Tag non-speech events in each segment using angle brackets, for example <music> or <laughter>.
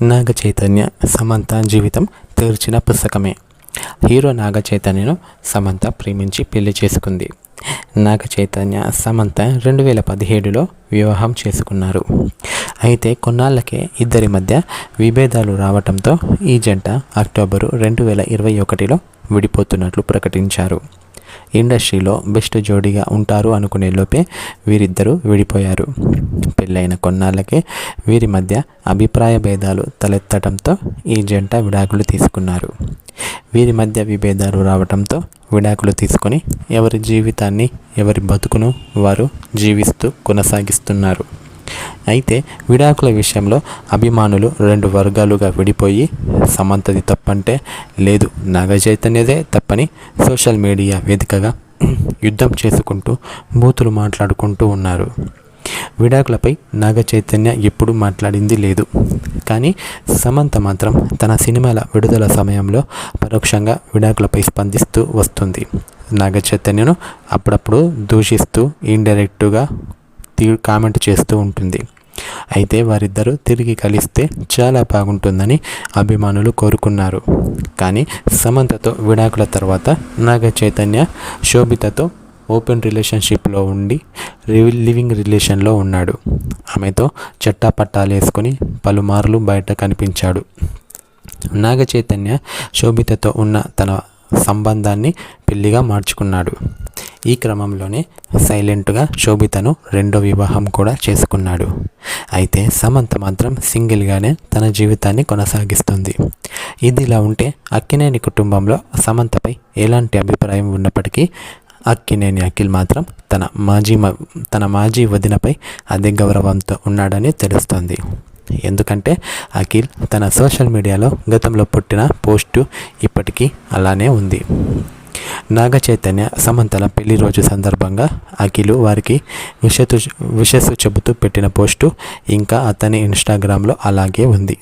నాగ చైతన్య సమంత జీవితం తెరిచిన పుస్తకమే. హీరో నాగ చైతన్యను సమంత ప్రేమించి పెళ్ళి చేసుకుంది. నాగ చైతన్య సమంత రెండు వేల పదిహేడులో వివాహం చేసుకున్నారు. అయితే కొన్నాళ్ళకే ఇద్దరి మధ్య విభేదాలు రావడంతో ఈ జంట అక్టోబరు రెండు వేల ఇరవై ఒకటిలో విడిపోతున్నట్లు ప్రకటించారు. ఇండస్ట్రీలో బెస్ట్ జోడీగా ఉంటారు అనుకునే లోపే వీరిద్దరూ విడిపోయారు. పెళ్ళైన కొన్నాళ్ళకే వీరి మధ్య అభిప్రాయ భేదాలు తలెత్తడంతో ఈ జంట విడాకులు తీసుకున్నారు. వీరి మధ్య విభేదాలు రావడంతో విడాకులు తీసుకొని ఎవరి జీవితాన్ని ఎవరి బతుకును వారు జీవిస్తూ కొనసాగిస్తున్నారు. అయితే విడాకుల విషయంలో అభిమానులు రెండు వర్గాలుగా విడిపోయి సమంతది తప్పంటే లేదు. నాగ చైతన్యదే తప్పని సోషల్ మీడియా వేదికగా <clears throat> యుద్ధం చేసుకుంటూ బూతులు మాట్లాడుకుంటూ ఉన్నారు. విడాకులపై నాగ చైతన్య మాట్లాడింది లేదు. కానీ సమంత మాత్రం తన సినిమాల విడుదల సమయంలో పరోక్షంగా విడాకులపై స్పందిస్తూ వస్తుంది. నాగ చైతన్యను అప్పుడప్పుడు దూషిస్తూ ఇండైరెక్టుగా కామెంట్ చేస్తూ ఉంటుంది. అయితే వారిద్దరూ తిరిగి కలిస్తే చాలా బాగుంటుందని అభిమానులు కోరుకున్నారు. కానీ సమంతతో విడాకుల తర్వాత నాగ చైతన్య శోభితతో ఓపెన్ రిలేషన్షిప్లో ఉండి లివింగ్ రిలేషన్లో ఉన్నాడు. ఆమెతో చట్టా పట్టాలు వేసుకొని పలుమార్లు బయట కనిపించాడు. నాగ చైతన్య శోభితతో ఉన్న తన సంబంధాన్ని పెళ్ళిగా మార్చుకున్నాడు. ఈ క్రమంలోనే సైలెంట్గా శోభితను రెండో వివాహం కూడా చేసుకున్నాడు. అయితే సమంత మాత్రం సింగిల్గానే తన జీవితాన్ని కొనసాగిస్తుంది. ఇది ఇలా ఉంటే అక్కినేని కుటుంబంలో సమంతపై ఎలాంటి అభిప్రాయం ఉన్నప్పటికీ అక్కినేని అఖిల్ మాత్రం తన మాజీ తన మాజీ వదినపై అదే గౌరవంతో ఉన్నాడని తెలుస్తోంది. ఎందుకంటే అఖిల్ తన సోషల్ మీడియాలో గతంలో పుట్టిన పోస్టు ఇప్పటికీ అలానే ఉంది. నాగ చైతన్య సమంతల పెళ్ళి రోజు సందర్భంగా అఖిలు వారికి విషతు విషస్సు చెబుతూ పెట్టిన పోస్టు ఇంకా అతని ఇన్స్టాగ్రామ్లో అలాగే ఉంది.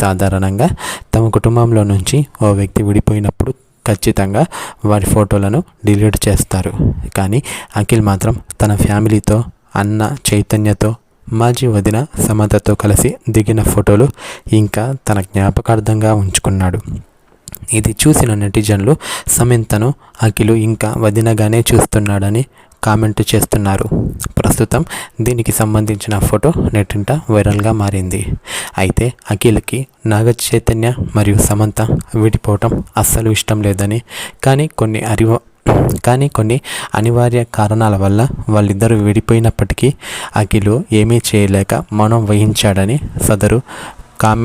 సాధారణంగా తమ కుటుంబంలో నుంచి ఓ వ్యక్తి విడిపోయినప్పుడు ఖచ్చితంగా వారి ఫోటోలను డిలీట్ చేస్తారు. కానీ అఖిల్ మాత్రం తన ఫ్యామిలీతో అన్న చైతన్యతో మాజీ వదిన సమతతో కలిసి దిగిన ఫోటోలు ఇంకా తన జ్ఞాపకార్థంగా ఉంచుకున్నాడు. ఇది చూసిన నెటిజన్లు సమంతను అఖిలు ఇంకా వదినగానే చూస్తున్నాడని కామెంట్ చేస్తున్నారు. ప్రస్తుతం దీనికి సంబంధించిన ఫోటో నెట్టింట వైరల్గా మారింది. అయితే అఖిల్కి నాగ చైతన్య మరియు సమంత విడిపోవటం అస్సలు ఇష్టం లేదని కానీ కొన్ని అరివ కానీ కొన్ని అనివార్య కారణాల వల్ల వాళ్ళిద్దరూ విడిపోయినప్పటికీ అఖిలు ఏమీ చేయలేక మౌనం వహించాడని సదరు కామ్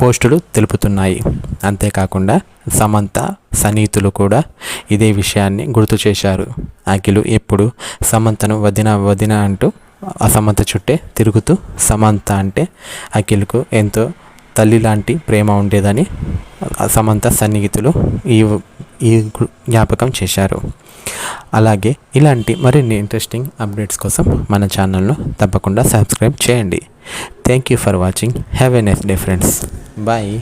పోస్టులు తెలుపుతున్నాయి. అంతేకాకుండా సమంత సన్నిహితులు కూడా ఇదే విషయాన్ని గుర్తు చేశారు. అఖిలు ఎప్పుడు సమంతను వదిన వదిన అంటూ అసమంత చుట్టే తిరుగుతూ సమంత అంటే అఖిల్కు ఎంతో తల్లి లాంటి ప్రేమ ఉండేదని సమంత సన్నిహితులు ఈ ఈ జ్ఞాపకం చేశారు. అలాగే ఇలాంటి మరిన్ని ఇంట్రెస్టింగ్ అప్డేట్స్ కోసం మన ఛానల్ను తప్పకుండా సబ్స్క్రైబ్ చేయండి. Thank you for watching have a next day friends bye